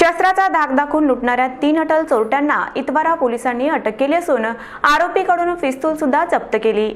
शस्त्राचा धाक दाखवून लुटणाऱ्या तीन अटल चोरट्यांना इतवारा पोलिसांनी अटक केली असून आरोपीकडून पिस्तूल सुद्धा जप्त केली.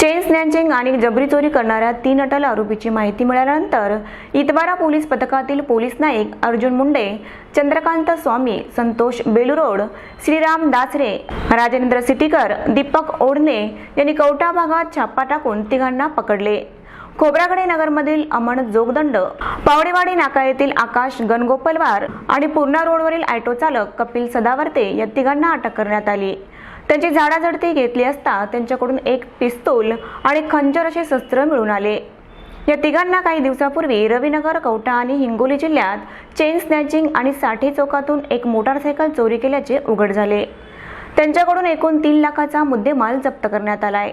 चेन स्नॅचिंग आणि जबरी चोरी करणाऱ्या तीन अटल आरोपीची माहिती मिळाल्यानंतर इतवारा पोलीस पथकातील पोलीस नाईक अर्जुन मुंडे चंद्रकांत स्वामी संतोष बेलुरोड श्रीराम दासरे राजेंद्र सिटीकर दीपक ओढणे यांनी कवटा भागात छापा टाकून तिघांना पकडले. खोब्रागडे नगरमधील अमन जोगदंड पावडेवाडी नाका येथील आकाश गणगोपलवार आणि पूर्णा रोडवरील ऑटो चालक कपिल सदावर्ते या तिघांना अटक करण्यात आली. त्यांची झाडाझडती घेतली असता त्यांच्याकडून एक पिस्तूल आणि खंजर असे शस्त्र मिळून आले. या तिघांना काही दिवसापूर्वी रविनगर कवठा आणि हिंगोली जिल्ह्यात चेन स्नॅचिंग आणि साठी चौकातून एक मोटारसायकल चोरी केल्याचे उघड झाले. त्यांच्याकडून एकूण तीन लाखाचा मुद्देमाल जप्त करण्यात आलाय.